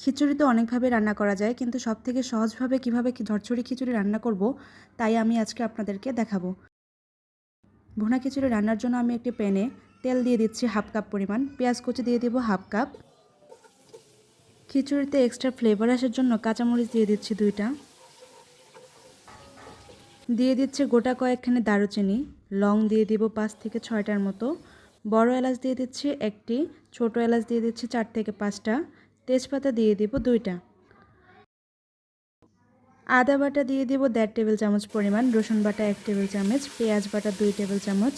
খিচুড়ি তো অনেকভাবে রান্না করা যায়, কিন্তু সব থেকে সহজভাবে কীভাবে ঝরঝরি খিচুড়ি রান্না করব, তাই আমি আজকে আপনাদেরকে দেখাবো। ভুনা খিচুড়ি রান্নার জন্য আমি একটি প্যানে তেল দিয়ে দিচ্ছি হাফ কাপ পরিমাণ, পেঁয়াজ কুচি দিয়ে দেবো হাফ কাপ। খিচুড়িতে এক্সট্রা ফ্লেভার আসার জন্য কাঁচামরিচ দিয়ে দিচ্ছি দুইটা। দিয়ে দিচ্ছে গোটা কয়েকখানি দারুচিনি, লং দিয়ে দিব পাঁচ থেকে ছয়টার মতো। বড় এলাচ দিয়ে দিচ্ছি একটি, ছোট এলাচ দিয়ে দিচ্ছি চার থেকে পাঁচটা। তেজপাতা দিয়ে দিব দুইটা। আদা বাটা দিয়ে দিব দেড় টেবিল চামচ পরিমাণ, রসুন বাটা এক টেবিল চামচ, পেঁয়াজ বাটা দুই টেবিল চামচ।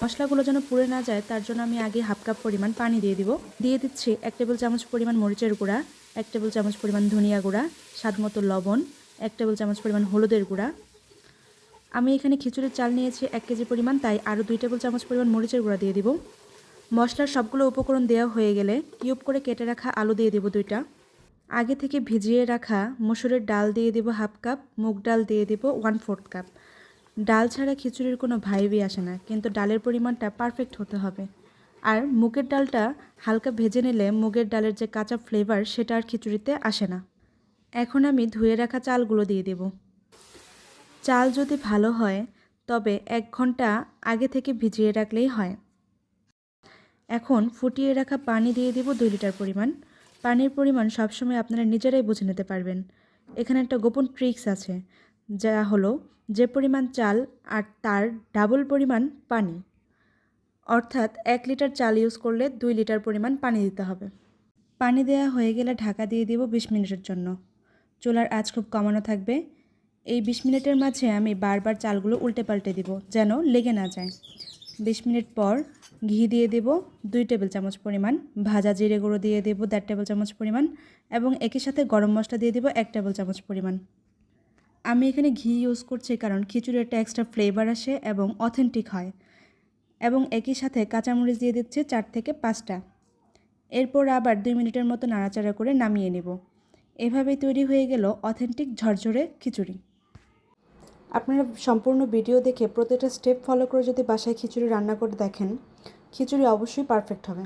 মশলাগুলো যেন পুড়ে না যায়, তার জন্য আমি আগে হাফ কাপ পরিমাণ পানি দিয়ে দিব। দিয়ে দিচ্ছি এক টেবিল চামচ পরিমাণ মরিচের গুঁড়া, এক টেবিল চামচ পরিমাণ ধনিয়া গুঁড়া, স্বাদ মতো লবণ, এক টেবিল চামচ পরিমাণ হলুদের গুঁড়া। আমি এখানে খিচুড়ির চাল নিয়েছি এক কেজি পরিমাণ, তাই আরও দুই টেবিল চামচ পরিমাণ মরিচের গুঁড়া দিয়ে দিব। মশলার সবগুলো উপকরণ দেওয়া হয়ে গেলে কিউব করে কেটে রাখা আলু দিয়ে দেবো দুইটা। আগে থেকে ভিজিয়ে রাখা মসুরের ডাল দিয়ে দেবো হাফ কাপ, মুগ ডাল দিয়ে দেবো ওয়ান ফোর্থ কাপ। ডাল ছাড়া খিচুড়ির কোনো ভাইবই আসে না, কিন্তু ডালের পরিমাণটা পারফেক্ট হতে হবে। আর মুগের ডালটা হালকা ভেজে নিলে মুগের ডালের যে কাঁচা ফ্লেভার সেটা আর খিচুড়িতে আসে না। এখন আমি ধুয়ে রাখা চালগুলো দিয়ে দেব। চাল যদি ভালো হয়, তবে এক ঘণ্টা আগে থেকে ভিজিয়ে রাখলেই হয়। এখন ফুটিয়ে রাখা পানি দিয়ে দেব দুই লিটার পরিমাণ। পানির পরিমাণ সবসময় আপনারা নিজেরাই বুঝে নিতে পারবেন। এখানে একটা গোপন ট্রিক্স আছে, যা হলো যে পরিমাণ চাল আর তার ডাবল পরিমাণ পানি। অর্থাৎ এক লিটার চাল ইউজ করলে দুই লিটার পরিমাণ পানি দিতে হবে। পানি দেওয়া হয়ে গেলে ঢাকা দিয়ে দিব বিশ মিনিটের জন্য। চুলার আঁচ খুব কমানো থাকবে। এই বিশ মিনিটের মাঝে আমি বারবার চালগুলো উল্টে পাল্টে দিব, যেন লেগে না যায়। বিশ মিনিট পর ঘি দিয়ে দেব দুই টেবিল চামচ পরিমাণ, ভাজা জিরে গুঁড়ো দিয়ে দেব দেড় টেবিল চামচ পরিমাণ এবং একই সাথে গরম মশলা দিয়ে দেব এক টেবিল চামচ পরিমাণ। আমি এখানে ঘি ইউজ করছি কারণ খিচুড়ির একটা এক্সট্রা ফ্লেভার আসে এবং অথেন্টিক হয় এবং একই সাথে কাঁচামরিচ দিয়ে দিচ্ছে চার থেকে পাঁচটা। এরপর আবার দুই মিনিটের মতো নাড়াচাড়া করে নামিয়ে নেব। এভাবেই তৈরি হয়ে গেল অথেন্টিক ঝরঝরে খিচুড়ি। আপনারা সম্পূর্ণ ভিডিও দেখে প্রতিটা স্টেপ ফলো করে যদি বাসায় খিচুড়ি রান্না করে দেখেন, খিচুড়ি অবশ্যই পারফেক্ট হবে।